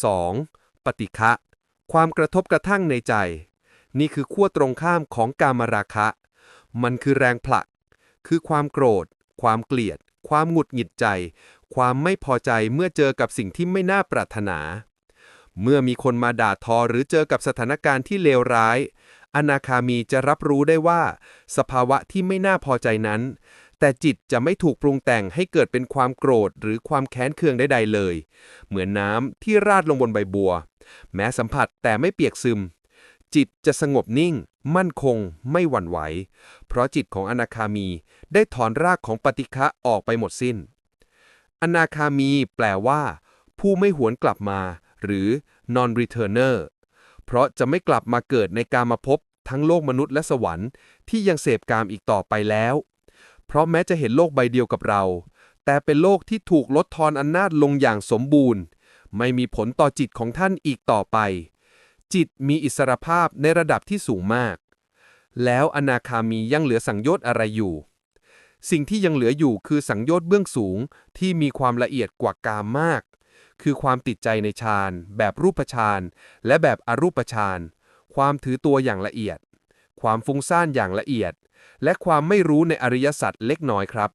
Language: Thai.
2. ปฏิฆะความกระทบกระทั่งในใจ นี่คือขั้วตรงข้ามของกามราคะ มันคือแรงผลัก คือความโกรธ ความเกลียด ความหงุดหงิดใจ ความไม่พอใจเมื่อเจอกับสิ่งที่ไม่น่าปรารถนา เมื่อมีคนมาด่าทอหรือเจอกับสถานการณ์ที่เลวร้าย อนาคามีจะรับรู้ได้ว่า สภาวะที่ไม่น่าพอใจนั้น แต่จิตจะไม่ถูกปรุงแต่งให้เกิดเป็นความโกรธหรือความแค้นเคืองใดๆเลย เหมือนน้ำที่ราดลงบนใบบัว แม้สัมผัสแต่ไม่เปียกซึม จิตจะสงบนิ่ง มั่นคง ไม่หวั่นไหว เพราะจิตของอนาคามีได้ถอนรากของปฏิฆะออกไปหมดสิ้น อนาคามีแปลว่า ผู้ไม่หวนกลับมา หรือ non returner เพราะจะไม่กลับมาเกิดในกามภพบทั้งโลกมนุษย์และสวรรค์ที่ยังเสพกามอีกต่อไปแล้ว เพราะแม้จะเห็นโลกใบเดียวกับเรา แต่เป็นโลกที่ถูกลดทอนอำนาจลงอย่างสมบูรณ์ ไม่มีผลต่อจิตของท่านอีกต่อไป จิตมีอิสรภาพในระดับที่สูงมาก แล้วอนาคามียังเหลือสังโยชน์อะไรอยู่ สิ่งที่ยังเหลืออยู่คือสังโยชน์เบื้องสูงที่มีความละเอียดกว่ากามมาก คือความติดใจในฌานแบบรูปฌานและแบบอรูปฌานความถือตัวอย่างละเอียด ความฟุ้งซ่านอย่างละเอียด และความไม่รู้ในอริยสัจเล็กน้อยครับ